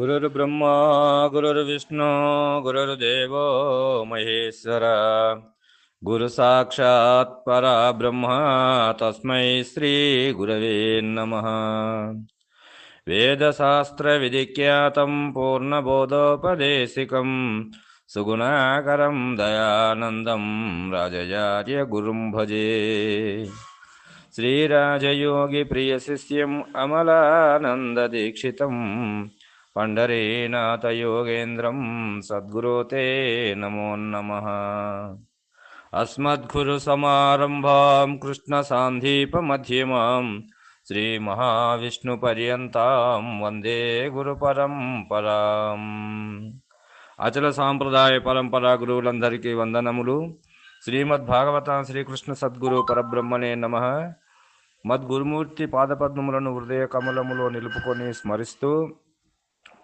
गुरुर्ब्रह्मा गुरुर्विष्णु गुरुर्देवो महेश्वर गुरुसाक्षात् परब्रह्म तस्मै श्रीगुरवे नमः वेदशास्त्रविधिख्यातं पूर्णबोधोपदेशिकं सुगुणाकरं दयानन्दं राजयार्यगुरुं भजे श्रीराजयोगिप्रियशिष्यम् పండరీనాథ యోగేంద్రం సద్గురుతే నమో నమ. అస్మద్గురు సమారంభాం కృష్ణ సాంధీప మధ్యమాం శ్రీ మహావిష్ణు పర్యంతం వందే గురు పరంపరాం. అచల సాంప్రదాయ పరంపరా గురువులందరికీ వందనములు. శ్రీమద్భాగవతం శ్రీకృష్ణ సద్గురు పరబ్రహ్మణే నమ. మద్గురుమూర్తి పాదపద్మములను హృదయ కమలములో నిలుపుకొని స్మరిస్తూ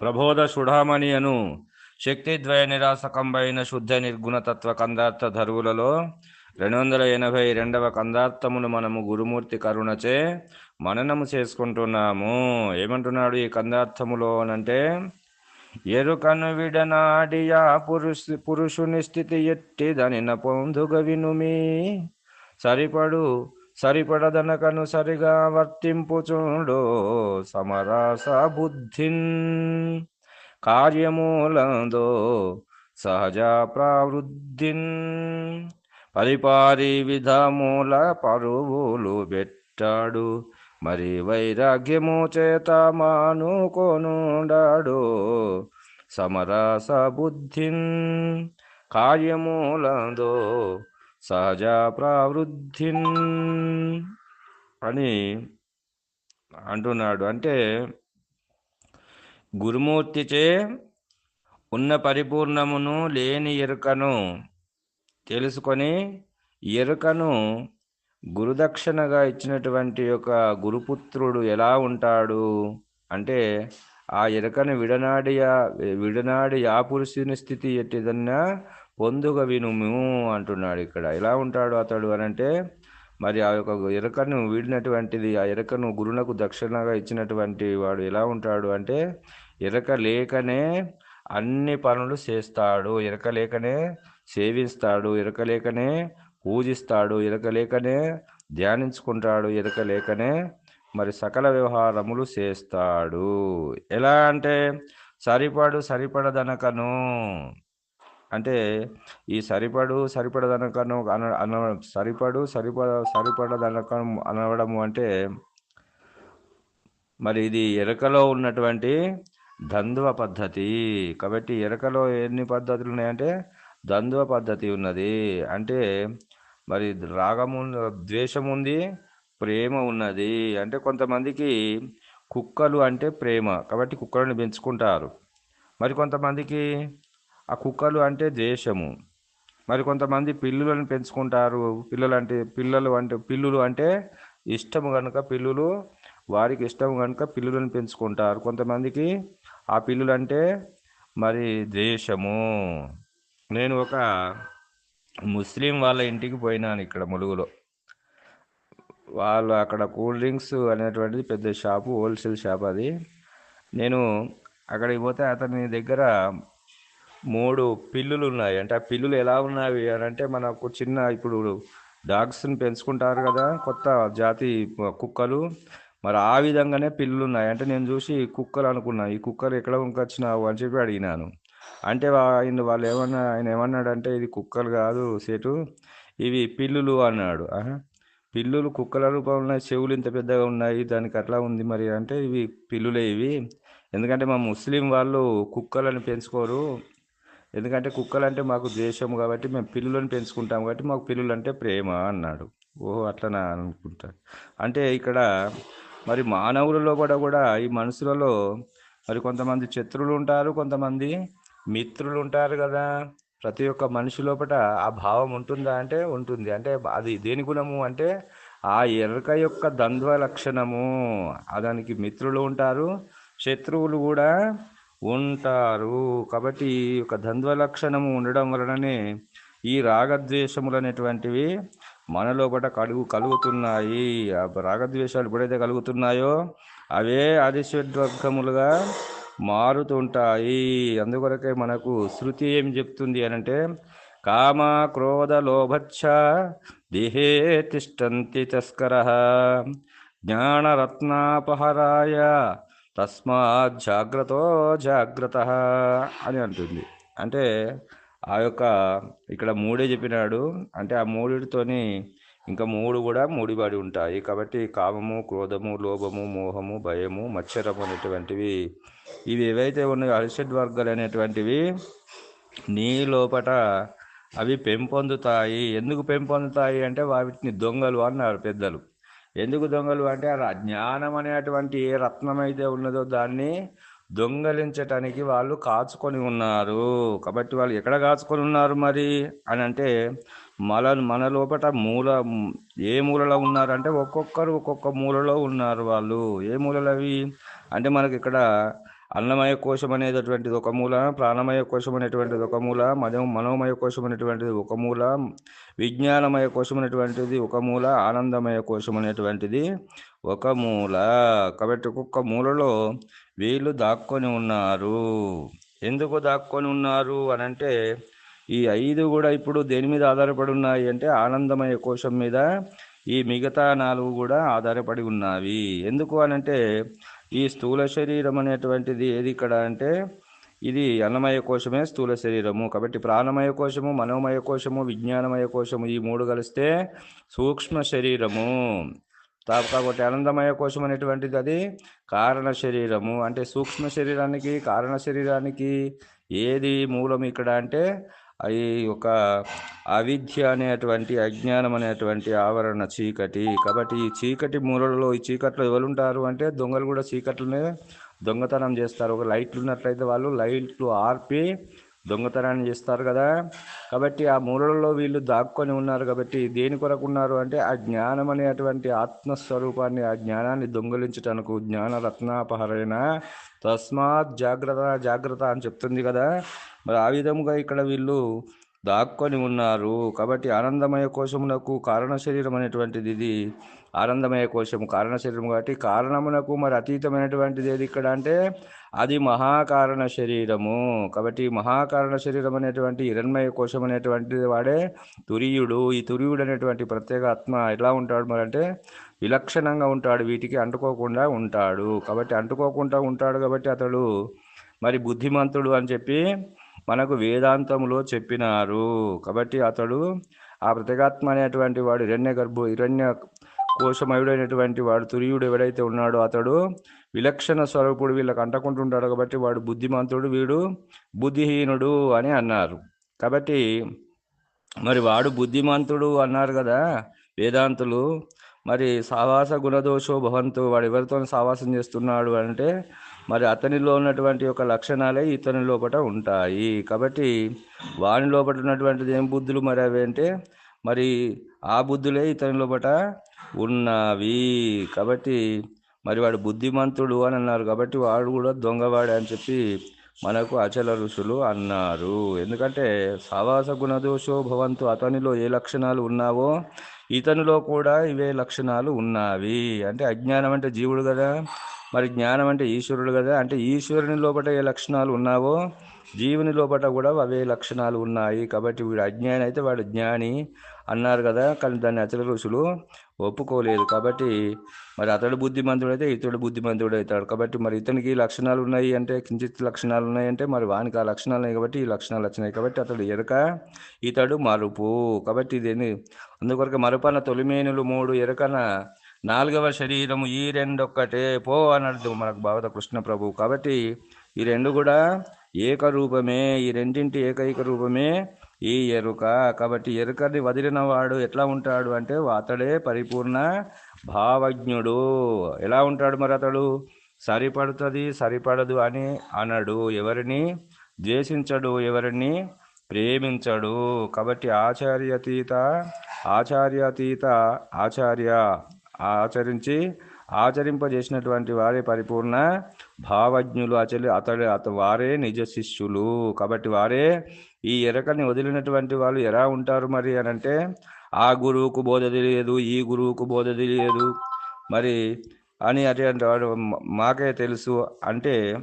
ప్రబోధ సుఢామణి అను శక్తిద్వయ నిరాసకంబైన శుద్ధ నిర్గుణతత్వ కందార్థ ధరువులలో రెండు వందల ఎనభై రెండవ కందార్థమును మనము గురుమూర్తి కరుణచే మననము చేసుకుంటున్నాము. ఏమంటున్నాడు ఈ కందార్థములో అనంటే ఎరుకను విడనాడియా పురుషు పురుషుని స్థితి ఎట్టిదనిన పొందుగ వినుమి. సరిపడు సరిపడదనకను సరిగా వర్తింపుచుండు సమరాస బుద్ధిన్. కార్యమూలందో సహజ ప్రవృద్ధిన్. పరిపారి విధముల పరువులు పెట్టాడు మరి వైరాగ్యము చేత మానుకొనుండాడు. సమరస బుద్ధిన్. కార్యమూలందో సహజ ప్రవృద్ధిన్ అని అంటున్నాడు. అంటే గురుమూర్తిచే ఉన్న పరిపూర్ణమును లేని ఎరుకను తెలుసుకొని ఎరుకను గురుదక్షిణగా ఇచ్చినటువంటి ఒక గురుపుత్రుడు ఎలా ఉంటాడు? అంటే ఆ ఎరుకను విడనాడి విడనాడి ఆ పురుషుని స్థితి ఎట్టిదన్నా పొందుగ వినుము అంటున్నాడు ఇక్కడ. ఎలా ఉంటాడు అతడు అని అంటే మరి ఆ యొక్క ఎరకను వీడినటువంటిది ఆ ఎరకను గురునకు దక్షిణగా ఇచ్చినటువంటి వాడు ఎలా ఉంటాడు అంటే ఎరక లేకనే అన్ని పనులు చేస్తాడు. ఎరక లేకనే సేవిస్తాడు. ఎరక లేకనే పూజిస్తాడు. ఎరక లేకనే ధ్యానించుకుంటాడు. ఎరక లేకనే మరి సకల వ్యవహారములు చేస్తాడు. ఎలా అంటే సరిపడు సరిపడదనకను అంటే ఈ సరిపడు సరిపడదనకను అన అన సరిపడు సరిపడ సరిపడదనకను అనవడము అంటే మరి ఇది ఎరకలో ఉన్నటువంటి ద్వంద్వ పద్ధతి. కాబట్టి ఎరకలో ఎన్ని పద్ధతులు ఉన్నాయంటే ద్వంద్వ పద్ధతి ఉన్నది. అంటే మరి రాగము ద్వేషం ఉంది ప్రేమ ఉన్నది. అంటే కొంతమందికి కుక్కలు అంటే ప్రేమ. కాబట్టి కుక్కలను పెంచుకుంటారు. మరి కొంతమందికి ఆ కుక్కలు అంటే ద్వేషము. మరి కొంతమంది పిల్లులను పెంచుకుంటారు. పిల్లలు అంటే పిల్లలు అంటే పిల్లులు అంటే ఇష్టము కనుక పిల్లులు వారికి ఇష్టం కనుక పిల్లులను పెంచుకుంటారు. కొంతమందికి ఆ పిల్లులు అంటే మరి ద్వేషము. నేను ఒక ముస్లిం వాళ్ళ ఇంటికి పోయినాను ఇక్కడ ములుగులో. వాళ్ళు అక్కడ కూల్ డ్రింక్స్ అనేటువంటిది పెద్ద షాపు హోల్సేల్ షాప్ అది. నేను అక్కడికి పోతే అతని దగ్గర మూడు పిల్లులు ఉన్నాయి అంటే ఆ పిల్లులు ఎలా ఉన్నాయి అని అంటే మనకు చిన్న ఇప్పుడు డాగ్స్ని పెంచుకుంటారు కదా కొత్త జాతి కుక్కలు. మరి ఆ విధంగానే పిల్లులు ఉన్నాయి అంటే నేను చూసి కుక్కలు అనుకున్నా ఈ కుక్కలు ఎక్కడ కొనుకొచ్చినావు అని చెప్పి అడిగినాను. అంటే ఆయన వాళ్ళు ఏమన్నా ఆయన ఏమన్నాడంటే ఇది కుక్కలు కాదు సేటు ఇవి పిల్లులు అన్నాడు. పిల్లులు కుక్కల రూపంలో ఉన్నాయి చెవులు ఇంత పెద్దగా ఉన్నాయి దానికి అట్లా ఉంది మరి అంటే ఇవి పిల్లులే ఇవి. ఎందుకంటే మా ముస్లిం వాళ్ళు కుక్కలను పెంచుకోరు. ఎందుకంటే కుక్కలు అంటే మాకు ద్వేషం కాబట్టి మేము పిల్లులను పెంచుకుంటాం కాబట్టి మాకు పిల్లులు అంటే ప్రేమ అన్నాడు. ఓహో అట్లనా అనుకుంటాడు అంటే ఇక్కడ మరి మానవులలో కూడా కూడా ఈ మనుషులలో మరి కొంతమంది శత్రువులు ఉంటారు కొంతమంది మిత్రులు ఉంటారు కదా. ప్రతి ఒక్క మనిషి లోపల ఆ భావం ఉంటుందా అంటే ఉంటుంది. అంటే అది దేని గుణము అంటే ఆ ఎరక యొక్క ద్వంద్వ లక్షణము. దానికి మిత్రులు ఉంటారు శత్రువులు కూడా ఉంటారు. కాబట్టి ఈ యొక్క ద్వంద్వ లక్షణము ఉండడం వలననే ఈ రాగద్వేషములు అనేటువంటివి మన లోపల కలుగు కలుగుతున్నాయి. ఆ రాగద్వేషాలు ఎప్పుడైతే కలుగుతున్నాయో అవే ఆదిశ్వర్గములుగా మారుతుంటాయి. అందుకొరకే మనకు శృతి ఏం చెప్తుంది అనంటే కామ క్రోధ లోభచ్చ దేహే తిష్టంతి తస్కర జ్ఞానరత్నాపహరాయ తస్మాత్ జాగ్రత్తో జాగ్రత్త అని అంటుంది. అంటే ఆ యొక్క ఇక్కడ మూడే చెప్పినాడు. అంటే ఆ మూడితోని ఇంకా మూడు కూడా మూడిబడి ఉంటాయి. కాబట్టి కామము క్రోధము లోభము మోహము భయము మత్సరము అనేటువంటివి ఇవి ఏవైతే ఉన్నాయో అరిషడ్ వర్గాలు అనేటువంటివి నీ లోపట అవి పెంపొందుతాయి. ఎందుకు పెంపొందుతాయి అంటే వాటిని దొంగలు అన్నారు పెద్దలు. ఎందుకు దొంగలు? అంటే ఆ జ్ఞానం అనేటువంటి ఏ రత్నం అయితే ఉన్నదో దాన్ని దొంగలించటానికి వాళ్ళు కాచుకొని ఉన్నారు. కాబట్టి వాళ్ళు ఎక్కడ కాచుకొని ఉన్నారు మరి? అని అంటే మన మన లోపల మూల ఏ మూలలో ఉన్నారంటే ఒక్కొక్కరు ఒక్కొక్క మూలలో ఉన్నారు వాళ్ళు. ఏ మూలలు అవి అంటే మనకి ఇక్కడ అన్నమయ కోశం అనేటటువంటిది ఒక మూల ప్రాణమయ కోశం అనేటువంటిది ఒక మూల మనో మనోమయ కోశం అనేటువంటిది ఒక మూల విజ్ఞానమయ కోశం అనేటువంటిది ఒక మూల ఆనందమయ కోశం అనేటువంటిది ఒక మూల. కాబట్టి ఒక్కొక్క మూలలో వీళ్ళు దాక్కొని ఉన్నారు. ఎందుకు దాక్కొని ఉన్నారు అని అంటే ఈ ఐదు కూడా ఇప్పుడు దేని మీద ఆధారపడి ఉన్నాయి అంటే ఆనందమయ కోశం మీద ఈ మిగతా నాలుగు కూడా ఆధారపడి ఉన్నవి. ఎందుకు అనంటే ఈ స్థూల శరీరం అనేటువంటిది ఏది ఇక్కడ అంటే ఇది అన్నమయ కోశమే స్థూల శరీరము. కాబట్టి ప్రాణమయ కోశము మనోమయ కోశము విజ్ఞానమయ కోశము ఈ మూడు కలిస్తే సూక్ష్మ శరీరము. కాబట్టి ఆనందమయ కోశం అనేటువంటిది అది కారణ శరీరము. అంటే సూక్ష్మ శరీరానికి కారణ శరీరానికి ఏది మూలం ఇక్కడ అంటే ఈ ఒక అవిద్య అనేటువంటి అజ్ఞానం అనేటువంటి ఆవరణ చీకటి. కాబట్టి ఈ చీకటి మూలలో ఈ చీకట్లో ఎవరుంటారు అంటే దొంగలు కూడా చీకట్లనే దొంగతనం చేస్తారు. ఒక లైట్లు ఉన్నట్లయితే వాళ్ళు లైట్లు ఆర్పి దొంగతనాన్ని చేస్తారు కదా. కాబట్టి ఆ మూలలో వీళ్ళు దాక్కొని ఉన్నారు కాబట్టి దేని కొరకు ఉన్నారు అంటే ఆ జ్ఞానం అనేటువంటి ఆత్మస్వరూపాన్ని ఆ జ్ఞానాన్ని దొంగలించటానికి జ్ఞాన రత్నాపహరైన తస్మాత్ జాగ్రత్త జాగ్రత్త అని చెప్తుంది కదా. మరి ఆ విధముగా ఇక్కడ వీళ్ళు దాక్కొని ఉన్నారు. కాబట్టి ఆనందమయ కోశమునకు కారణ శరీరం అనేటువంటిది ఇది. ఆనందమయ కోశము కారణ శరీరం కాబట్టి కారణమునకు మరి అతీతమైనటువంటిది ఏది ఇక్కడ అంటే అది మహాకారణ శరీరము. కాబట్టి మహాకారణ శరీరం అనేటువంటి హిరణ్మయ కోశం అనేటువంటిది వాడే తురియుడు. ఈ తురియుడు అనేటువంటి ప్రత్యేక ఆత్మ ఎలా ఉంటాడు మరి అంటే విలక్షణంగా ఉంటాడు. వీటికి అంటుకోకుండా ఉంటాడు. కాబట్టి అంటుకోకుండా ఉంటాడు కాబట్టి అతడు మరి బుద్ధిమంతుడు అని చెప్పి మనకు వేదాంతములో చెప్పినారు. కాబట్టి అతడు ఆ ప్రత్యేగాత్మ అనేటువంటి వాడు హిరణ్య గర్భు హిరణ్య కోశమయుడైనటువంటి వాడు తురియుడు ఎవడైతే ఉన్నాడో అతడు విలక్షణ స్వరూపుడు వీళ్ళకి అంటకుంటుంటాడు కాబట్టి వాడు బుద్ధిమంతుడు వీడు బుద్ధిహీనుడు అని అన్నారు. కాబట్టి మరి వాడు బుద్ధిమంతుడు అన్నారు కదా వేదాంతులు. మరి సావాస గుణదోషో భవంతు వాడు ఎవరితో సావాసం చేస్తున్నాడు అంటే మరి అతనిలో ఉన్నటువంటి యొక్క లక్షణాలే ఇతని లోపల ఉంటాయి. కాబట్టి వాని లోపల ఉన్నటువంటిది ఏం బుద్ధులు మరి అవి అంటే? మరి ఆ బుద్ధులే ఇతని లోపల ఉన్నవి. కాబట్టి మరి వాడు బుద్ధిమంతుడు అని అన్నారు. కాబట్టి వాడు కూడా దొంగవాడే అని చెప్పి మనకు అచల ఋషులు అన్నారు. ఎందుకంటే సావాస గుణదోషో భవంతు అతనిలో ఏ లక్షణాలు ఉన్నావో ఇతనిలో కూడా ఇవే లక్షణాలు ఉన్నవి. అంటే అజ్ఞానం అంటే జీవుడు కదా. మరి జ్ఞానం అంటే ఈశ్వరుడు కదా. అంటే ఈశ్వరుని లోపల ఏ లక్షణాలు ఉన్నావో జీవుని లోపల కూడా అవే లక్షణాలు ఉన్నాయి. కాబట్టి వీడు అజ్ఞాని అయితే వాడు జ్ఞాని అన్నారు కదా. కానీ దాన్ని అచల ఋషులు ఒప్పుకోలేదు. కాబట్టి మరి అతడు బుద్ధిమంతుడైతే ఇతడు బుద్ధిమంతుడు అవుతాడు. కాబట్టి మరి ఇతనికి లక్షణాలు ఉన్నాయి అంటే కించిత్ లక్షణాలు ఉన్నాయి అంటే మరి వానికి ఆ లక్షణాలు ఉన్నాయి కాబట్టి ఈ లక్షణాలు వచ్చినాయి. కాబట్టి అతడు ఎరక ఇతడు మరుపు. కాబట్టి ఇదేంది? అందుకొరకు మరుపన తొలిమేనులు మూడు ఎరకన నాలుగవ శరీరము ఈ రెండొక్కటే పో అన్నది మనకు భావత కృష్ణ ప్రభు. కాబట్టి ఈ రెండు కూడా ఏకరూపమే ఈ రెండింటి ఏకైక రూపమే ఈ ఎరుక. కాబట్టి ఎరుకని వదిలిన వాడు ఎట్లా ఉంటాడు అంటే అతడే పరిపూర్ణ భావజ్ఞుడు. ఎలా ఉంటాడు మరి అతడు? సరిపడుతుంది సరిపడదు అని అనడు. ఎవరిని? ద్వేషించడు ఎవరిని? ప్రేమించడు. కాబట్టి ఆచార్యతీత ఆచార్యతీత ఆచార్య ఆచరించి ఆచరింపజేసినటువంటి వారే పరిపూర్ణ భావజ్ఞులు అచలి అతడు అత వారే నిజ శిష్యులు. కాబట్టి వారే ఈ ఎరకని వదిలినటువంటి వాళ్ళు ఎలా ఉంటారు మరి అని అంటే ఆ గురువుకు బోధ తెలియదు ఈ గురువుకు బోధ తెలియదు. మరి అని అటువంటి వాడు మాకే తెలుసు అంటే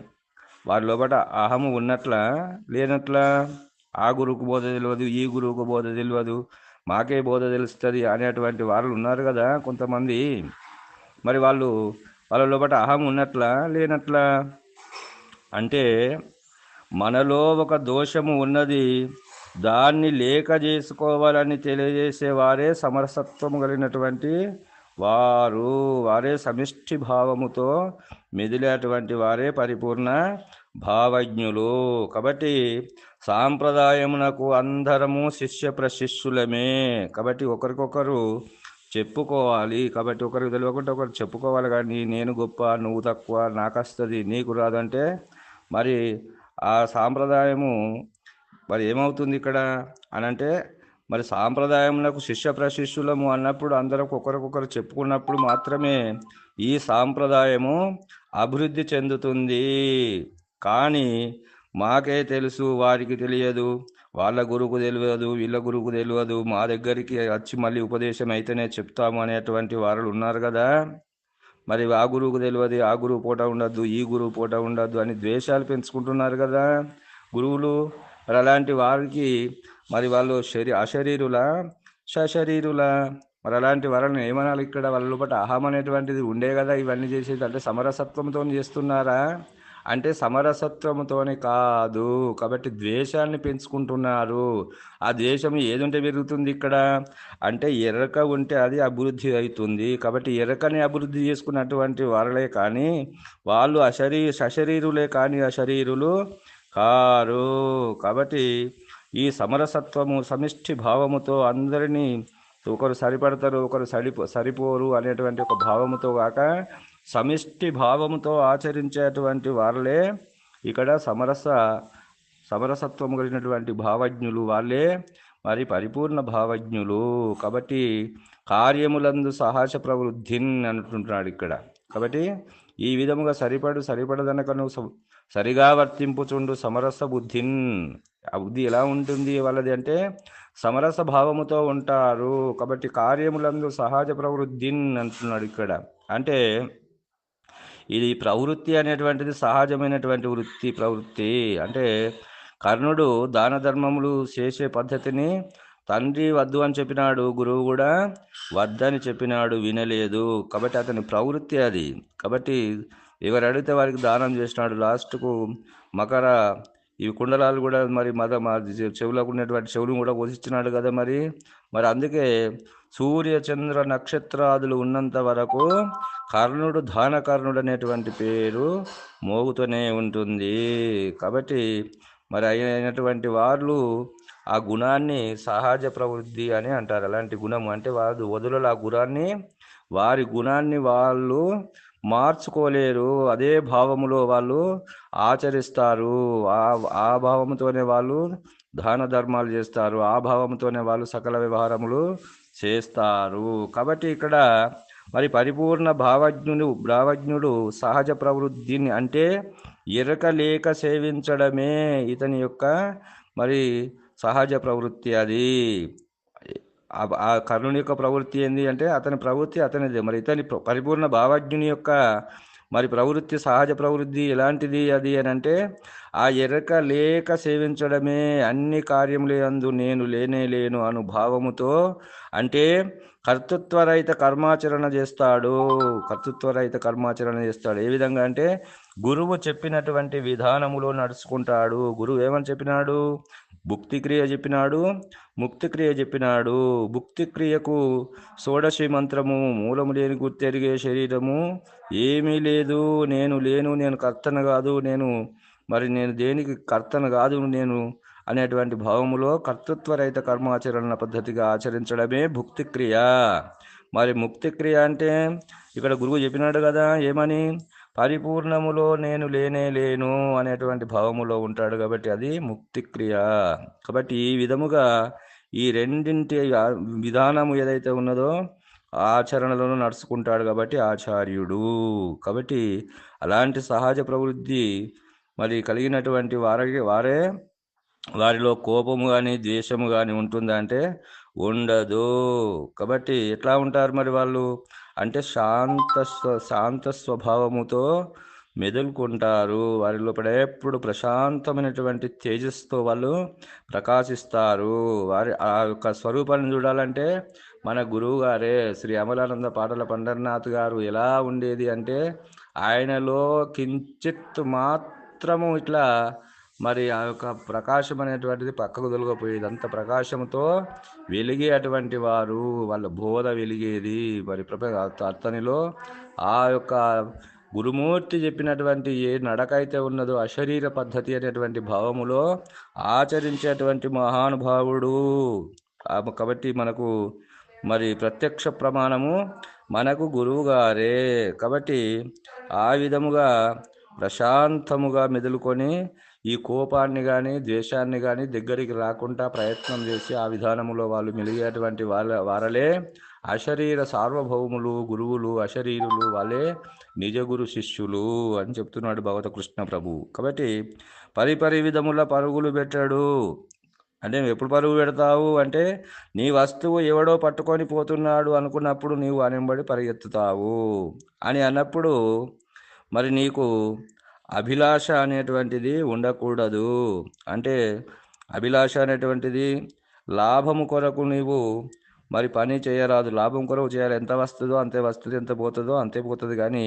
వారి లోపల అహము ఉన్నట్లా లేనట్లా ఆ గురువుకు బోధ తెలియదు ఈ గురువుకు బోధ తెలియదు. మాకే బోధ తెలుస్తుంది అనేటువంటి వాళ్ళు ఉన్నారు కదా కొంతమంది. మరి వాళ్ళు వాళ్ళ లోపల అహం ఉన్నట్లా లేనట్లా? అంటే మనలో ఒక దోషము ఉన్నది దాన్ని లేక చేసుకోవాలని తెలియజేసేవారే సమరసత్వము కలిగినటువంటి వారు. వారే సమిష్టి భావముతో మెదిలేటువంటి వారే పరిపూర్ణ భావజ్ఞులు. కాబట్టి సాంప్రదాయమునకు అందరము శిష్య ప్రశిష్యులమే. కాబట్టి ఒకరికొకరు చెప్పుకోవాలి. కాబట్టి ఒకరికి తెలియకుండా ఒకరు చెప్పుకోవాలి. కానీ నేను గొప్ప నువ్వు తక్కువ నాకు వస్తుంది నీకు రాదంటే మరి ఆ సాంప్రదాయము మరి ఏమవుతుంది ఇక్కడ అని అంటే మరి సాంప్రదాయములకు శిష్య ప్రశిష్యులము అన్నప్పుడు అందరం ఒకరికొకరు చెప్పుకున్నప్పుడు మాత్రమే ఈ సాంప్రదాయము అభివృద్ధి చెందుతుంది. కానీ మాకే తెలుసు వారికి తెలియదు. వాళ్ళ గురువుకు తెలియదు వీళ్ళ గురువుకు తెలియదు. మా దగ్గరికి వచ్చి మళ్ళీ ఉపదేశం అయితేనే చెప్తాము అనేటువంటి వారు ఉన్నారు కదా. మరి ఆ గురువుకు తెలియదు ఆ గురువు పూట ఉండద్దు ఈ గురువు పూట ఉండద్దు అని ద్వేషాలు పెంచుకుంటున్నారు కదా. గురువులు మరి అలాంటి వారికి మరి వాళ్ళు శరీ అశరీరుల? సశరీరుల? మరి అలాంటి వాళ్ళని ఏమనాలి ఇక్కడ? వాళ్ళ లోపల అహం అనేటువంటిది ఉండే కదా. ఇవన్నీ చేసేది అంటే సమరసత్వంతో చేస్తున్నారా? అంటే సమరసత్వంతోనే కాదు. కాబట్టి ద్వేషాన్ని పెంచుకుంటున్నారు. ఆ ద్వేషం ఏదుంటే పెరుగుతుంది ఇక్కడ? అంటే ఎరక ఉంటే అది అభివృద్ధి అవుతుంది. కాబట్టి ఎరకని అభివృద్ధి చేసుకున్నటువంటి వారలే కానీ వాళ్ళు అశరీ సశరీరులే కానీ అశరీరులు కారు. కాబట్టి ఈ సమరసత్వము సమిష్టి భావముతో అందరినీ ఒకరు సరిపడతారు ఒకరు సరిపో సరిపోరు అనేటువంటి ఒక భావముతో కాక సమిష్టి భావముతో ఆచరించేటువంటి వాళ్ళే ఇక్కడ సమరస సమరసత్వము కలిగినటువంటి భావజ్ఞులు వాళ్ళే మరి పరిపూర్ణ భావజ్ఞులు కాబట్టి కార్యములందు సహజ ప్రవృద్ధిన్ అంటుంటున్నాడు ఇక్కడ. కాబట్టి ఈ విధముగా సరిపడు సరిపడదనకను సరిగా వర్తింపుచుండు సమరస బుద్ధిన్. ఆ బుద్ధి ఎలా ఉంటుంది వాళ్ళది అంటే సమరస భావముతో ఉంటారు కాబట్టి కార్యములందు సహజ ప్రవృద్ధిన్ అంటున్నాడు ఇక్కడ. అంటే ఇది ప్రవృత్తి అనేటువంటిది సహజమైనటువంటి వృత్తి ప్రవృత్తి. అంటే కర్ణుడు దాన ధర్మములు చేసే పద్ధతిని తండ్రి వద్దు అని చెప్పినాడు గురువు కూడా వద్దని చెప్పినాడు వినలేదు. కాబట్టి అతని ప్రవృత్తి అది. కాబట్టి ఎవరు అడిగితే వారికి దానం చేసినాడు. లాస్ట్కు మకర ఈ కుండలాలు కూడా మరి మద చెవులకు ఉన్నటువంటి చెవులు కూడా కోసిచ్చినాడు కదా మరి. మరి అందుకే సూర్య చంద్ర నక్షత్రాదులు ఉన్నంత వరకు కర్ణుడు దానకర్ణుడు అనేటువంటి పేరు మోగుతూనే ఉంటుంది. కాబట్టి మరి అయినటువంటి వాళ్ళు ఆ గుణాన్ని సహజ ప్రవృద్ధి అని అంటారు. అలాంటి గుణం అంటే వాళ్ళు వదుల ఆ గుణాన్ని వారి గుణాన్ని వాళ్ళు మార్చుకోలేరు. అదే భావములో వాళ్ళు ఆచరిస్తారు. ఆ ఆ భావముతోనే వాళ్ళు దాన ధర్మాలు చేస్తారు. ఆ భావంతోనే వాళ్ళు సకల వ్యవహారములు చేస్తారు. కాబట్టి ఇక్కడ మరి పరిపూర్ణ భావజ్ఞుడు భావజ్ఞుడు సహజ ప్రవృద్ధిని అంటే ఎరక లేక సేవించడమే ఇతని యొక్క మరి సహజ ప్రవృత్తి అది. ఆ- కర్ణుని యొక్క ప్రవృత్తి ఏంది అంటే అతని ప్రవృత్తి అతనిది. మరి ఇతని పరిపూర్ణ భావజ్ఞుని యొక్క మరి ప్రవృత్తి సహజ ప్రవృత్తి ఎలాంటిది అది అని అంటే ఆ ఎరక లేక సేవించడమే అన్ని కార్యములే అందు నేను లేనే లేను అనుభావముతో అంటే కర్తృత్వరహిత కర్మాచరణ చేస్తాడు. కర్తృత్వరహిత కర్మాచరణ చేస్తాడు. ఏ విధంగా అంటే గురువు చెప్పినటువంటి విధానములో నడుచుకుంటాడు. గురువు ఏమని చెప్పినాడు? భుక్తి క్రియ చెప్పినాడు. ముక్తి క్రియ చెప్పినాడు. భుక్తి క్రియకు షోడశి మంత్రము మూలము లేని గుర్తెరిగే శరీరము ఏమీ లేదు. నేను లేను నేను కర్తన కాదు. నేను మరి నేను దేనికి కర్తన కాదు? నేను అనేటువంటి భావములో కర్తృత్వరహిత కర్మాచరణ పద్ధతిగా ఆచరించడమే భుక్తిక్రియ. మరి ముక్తి క్రియ అంటే ఇక్కడ గురువు చెప్పినాడు కదా ఏమని? పరిపూర్ణములో నేను లేనే లేను అనేటువంటి భావములో ఉంటాడు కాబట్టి అది ముక్తి క్రియ కాబట్టి ఈ విధముగా ఈ రెండింటి విధానము ఏదైతే ఉన్నదో ఆచరణలను నడుచుకుంటాడు కాబట్టి ఆచార్యుడు. కాబట్టి అలాంటి సహజ ప్రవృత్తి మరి కలిగినటువంటి వారి వారే వారిలో కోపము కానీ ద్వేషము కానీ ఉంటుందా అంటే ఉండదు. కాబట్టి ఎట్లా ఉంటారు మరి వాళ్ళు? అంటే శాంత స్వ శాంత స్వభావముతో మెదులుకుంటారు. వారి లోపల ఎప్పుడు ప్రశాంతమైనటువంటి తేజస్తో వాళ్ళు ప్రకాశిస్తారు. వారి ఆ యొక్క స్వరూపాన్ని చూడాలంటే మన గురువు గారే శ్రీ అమలానంద పాటల పండర్నాథ్ గారు ఎలా ఉండేది అంటే ఆయనలో కించిత్ మాత్రము ఇట్లా మరి ఆ యొక్క ప్రకాశం అనేటువంటిది పక్కకు తొలగిపోయేది. అంత ప్రకాశంతో వెలిగే అటువంటి వారు వాళ్ళ బోధ వెలిగేది. మరి ప్రప అతనిలో ఆ యొక్క గురుమూర్తి చెప్పినటువంటి ఏ నడక అయితే ఉన్నదో అశరీర పద్ధతి అనేటువంటి భావములో ఆచరించేటువంటి మహానుభావుడు. కాబట్టి మనకు మరి ప్రత్యక్ష ప్రమాణము మనకు గురువు గారే కాబట్టి ఆ విధముగా ప్రశాంతముగా మెదులుకొని ఈ కోపాన్ని కానీ ద్వేషాన్ని కానీ దగ్గరికి రాకుండా ప్రయత్నం చేసి ఆ విధానములో వాళ్ళు మెలిగేటువంటి వాళ్ళ వారలే అశరీర సార్వభౌములు గురువులు అశరీరులు వాళ్ళే నిజ గురు శిష్యులు అని చెప్తున్నాడు భగవత కృష్ణ ప్రభు. కాబట్టి పరిపరి విధముల పరుగులు పెట్టాడు. అంటే ఎప్పుడు పరుగు పెడతావు అంటే నీ వస్తువు ఎవడో పట్టుకొని పోతున్నాడు అనుకున్నప్పుడు నీవు అనింబడి పరిగెత్తుతావు అని అన్నప్పుడు మరి నీకు అభిలాష అనేటువంటిది ఉండకూడదు. అంటే అభిలాష అనేటువంటిది లాభము కొరకు నీవు మరి పని చేయరాదు. లాభం కొరకు చేయాలి. ఎంత వస్తుందో అంతే వస్తుంది. ఎంత పోతుందో అంతే పోతుంది. కానీ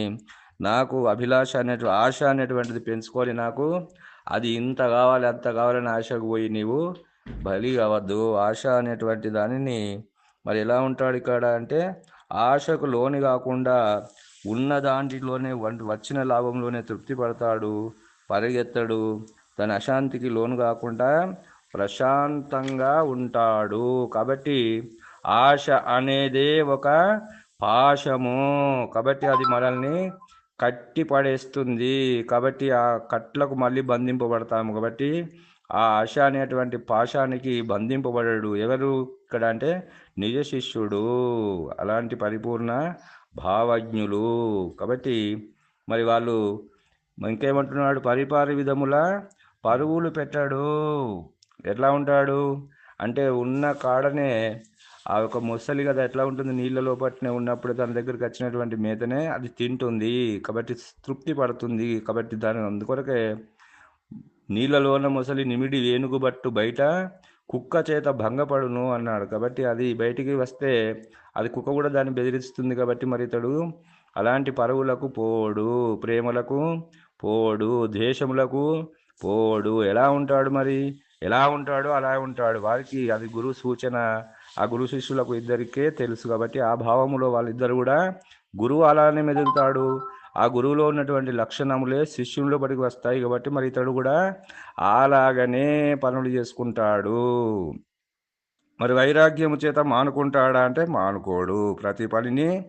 నాకు అభిలాష అనేటు ఆశ అనేటువంటిది పెంచుకొని నాకు అది ఇంత కావాలి అంత కావాలని ఆశకు పోయి నీవు బలి కావద్దు. ఆశ అనేటువంటి దానిని మరి ఎలా ఉంటాడు ఇక్కడ అంటే ఆశకు లోని కాకుండా ఉన్న దాంట్లోనే వచ్చిన లాభంలోనే తృప్తి పడతాడు పరిగెత్తడు. తన అశాంతికి లోను కాకుండా ప్రశాంతంగా ఉంటాడు. కాబట్టి ఆశ అనేదే ఒక పాశము. కాబట్టి అది మనల్ని కట్టి పడేస్తుంది. కాబట్టి ఆ కట్లకు మళ్ళీ బంధింపబడతాము. కాబట్టి ఆ ఆశ అనేటువంటి పాశానికి బంధింపబడడు. ఎవరు? ఇక్కడ అంటే నిజ శిష్యుడు అలాంటి పరిపూర్ణ భావజ్ఞులు. కాబట్టి మరి వాళ్ళు ఇంకేమంటున్నాడు? పరిపారి విధముల పరుగులు పెట్టాడు. ఎట్లా ఉంటాడు? అంటే ఉన్న కాడనే ఆ యొక్క ముసలి కదా ఎట్లా ఉంటుంది? నీళ్ళలో పట్టిన ఉన్నప్పుడు తన దగ్గరికి వచ్చినటువంటి మేతనే అది తింటుంది. కాబట్టి తృప్తి పడుతుంది. కాబట్టి దాని అందుకొరకే నీళ్ళలోన ముసలి నిమిడి ఏనుగు బట్టు బయట కుక్క చేత భంగపడును అన్నాడు. కాబట్టి అది బయటికి వస్తే అది కుక్క కూడా దాన్ని బెదిరిస్తుంది కాబట్టి మరి ఇతడు అలాంటి పరువులకు పోడు ప్రేమలకు పోడు ద్వేషములకు పోడు. ఎలా ఉంటాడు మరి? ఎలా ఉంటాడు అలా ఉంటాడు. వారికి అది గురు సూచన ఆ గురు శిష్యులకు ఇద్దరికే తెలుసు. కాబట్టి ఆ భావములో వాళ్ళిద్దరు కూడా గురువు అలానే మెదులుతాడు. ఆ గురువులో ఉన్నటువంటి లక్షణములే శిష్యుల్లో బడికి వస్తాయి కాబట్టి మరి ఇతడు కూడా అలాగనే పనులు చేసుకుంటాడు. మరి వైరాగ్యము చేత మానుకుంటాడా అంటే మానుకోడు. ప్రతి పనిని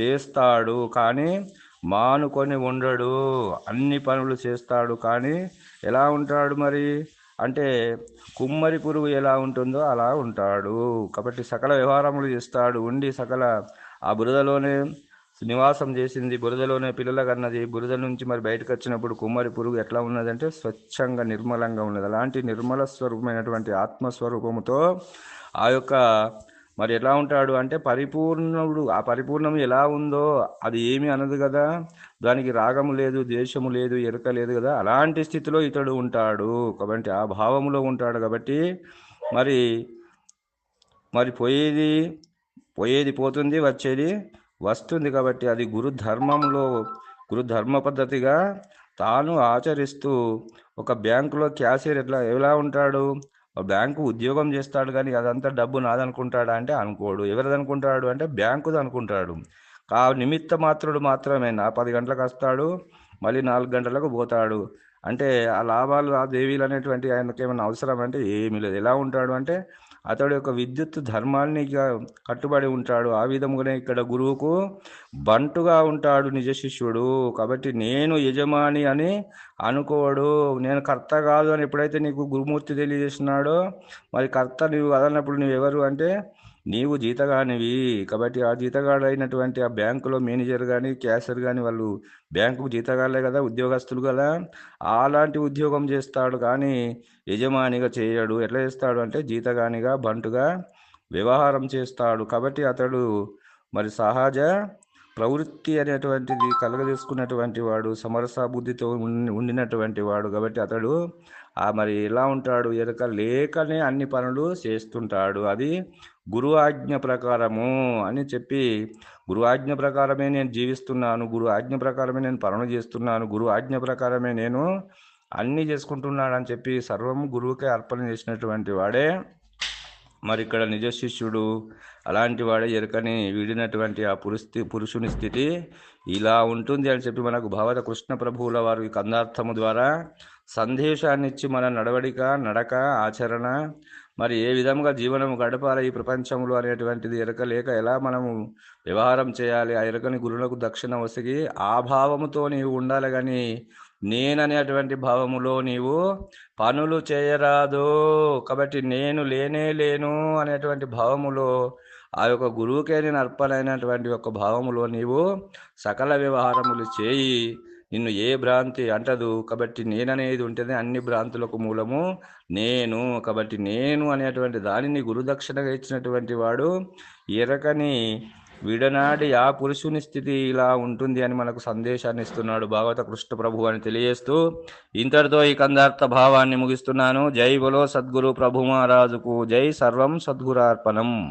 చేస్తాడు కానీ మానుకొని ఉండడు. అన్ని పనులు చేస్తాడు కానీ ఎలా ఉంటాడు మరి? అంటే కుమ్మరి పురుగు ఎలా ఉంటుందో అలా ఉంటాడు. కాబట్టి సకల వ్యవహారములు చేస్తాడు. ఉండి సకల ఆ బురదలోనే నివాసం చేసింది బురదలోనే పిల్లల కన్నది. బురద నుంచి మరి బయటకు వచ్చినప్పుడు కుమ్మరి పురుగు ఎట్లా ఉన్నదంటే స్వచ్ఛంగా నిర్మలంగా ఉన్నది. అలాంటి నిర్మల స్వరూపమైనటువంటి ఆత్మస్వరూపముతో ఆ యొక్క మరి ఎలా ఉంటాడు అంటే పరిపూర్ణుడు ఆ పరిపూర్ణం ఎలా ఉందో అది ఏమి అనదు కదా. దానికి రాగము లేదు ద్వేషము లేదు ఎరుక లేదు కదా. అలాంటి స్థితిలో ఇతడు ఉంటాడు. కాబట్టి ఆ భావములో ఉంటాడు కాబట్టి మరి మరి పోయేది పోయేది పోతుంది వచ్చేది వస్తుంది కాబట్టి అది గురుధర్మంలో గురుధర్మ పద్ధతిగా తాను ఆచరిస్తూ ఒక బ్యాంకులో క్యాషియర్ ఎట్లా ఎలా ఉంటాడు? ఆ బ్యాంకు ఉద్యోగం చేస్తాడు కానీ అదంతా డబ్బు నాదనుకుంటాడా అంటే అనుకోడు. ఎవరిదనుకుంటాడు అంటే బ్యాంకుది అనుకుంటాడు ఆ నిమిత్త మాత్రుడు మాత్రమే. నా పది గంటలకు వస్తాడు మళ్ళీ నాలుగు గంటలకు పోతాడు. అంటే ఆ లాభాలు ఆ దేవీలు అనేటువంటి ఆయనకి ఏమైనా అవసరం అంటే ఏమీ లేదు. ఎలా ఉంటాడు అంటే అతడు యొక్క విద్యుత్ ధర్మాన్ని కట్టుబడి ఉంటాడు. ఆ విధముగానే ఇక్కడ గురువుకు బంటుగా ఉంటాడు నిజ శిష్యుడు. కాబట్టి నేను యజమాని అని అనుకోడు. నేను కర్త కాదు అని ఎప్పుడైతే నీకు గురుమూర్తి తెలియజేసినాడో మరి కర్త నువ్వు కదన్నప్పుడు నువ్వు ఎవరు అంటే నీవు జీతగానివి. కాబట్టి ఆ జీతగాడైనటువంటి ఆ బ్యాంకులో మేనేజర్ కానీ క్యాషియర్ కానీ వాళ్ళు బ్యాంకుకు జీతగాళ్ళే కదా ఉద్యోగస్తులు కదా. అలాంటి ఉద్యోగం చేస్తాడు కానీ యజమానిగా చేయడు. ఎట్లా చేస్తాడు అంటే జీతగానిగా బంటుగా వ్యవహారం చేస్తాడు. కాబట్టి అతడు మరి సహజ ప్రవృత్తి అనేటువంటిది కలగజేసుకున్నటువంటి వాడు సమరసాబుద్ధితో ఉండి- ఉండినటువంటి వాడు కాబట్టి అతడు ఆ మరి ఎలా ఉంటాడు ఎరక లేకనే అన్ని పనులు చేస్తుంటాడు. అది గురు ఆజ్ఞ ప్రకారము అని చెప్పి గురు ఆజ్ఞ ప్రకారమే నేను జీవిస్తున్నాను గురు ఆజ్ఞ ప్రకారమే నేను పనులు చేస్తున్నాను గురు ఆజ్ఞ ప్రకారమే నేను అన్నీ చేసుకుంటున్నాడని అని చెప్పి సర్వం గురువుకే అర్పణ చేసినటువంటి వాడే. మరి ఇక్కడ నిజ శిష్యుడు అలాంటి వాడే ఎరకని వీడినటువంటి ఆ పురుస్థి పురుషుని స్థితి ఇలా ఉంటుంది అని చెప్పి మనకు భగవత కృష్ణ ప్రభువుల వారి కందార్థము ద్వారా సందేశాన్ని ఇచ్చి మన నడవడిక నడక ఆచరణ మరి ఏ విధంగా జీవనం గడపాలి ఈ ప్రపంచంలో అనేటువంటిది ఎరక లేక ఎలా మనము వ్యవహారం చేయాలి? ఆ ఎరకని గురులకు దక్షిణ వసిగి ఆ భావముతో నీవు ఉండాలి కానీ నేననేటువంటి భావములో నీవు పనులు చేయరాదు. కాబట్టి నేను లేనే లేను అనేటువంటి భావములో ఆ యొక్క గురువుకే నేను అర్పణైనటువంటి ఒక భావములో నీవు సకల వ్యవహారములు చేయి. నిన్ను ఏ భ్రాంతి అంటదు. కాబట్టి నేననేది ఉంటేనే అన్ని భ్రాంతులకు మూలము నేను. కాబట్టి నేను అనేటువంటి దానిని గురుదక్షిణగా ఇచ్చినటువంటి వాడు ఎరకని విడనాడి ఆ పురుషుని స్థితి ఇలా ఉంటుంది అని మనకు సందేశాన్ని ఇస్తున్నాడు భాగవత కృష్ణ ప్రభు అని తెలియజేస్తూ ఇంతటితో ఈ కందార్థ భావాన్ని ముగిస్తున్నాను. జై బలో సద్గురు ప్రభు మహారాజుకు. జై సర్వం సద్గురార్పణం.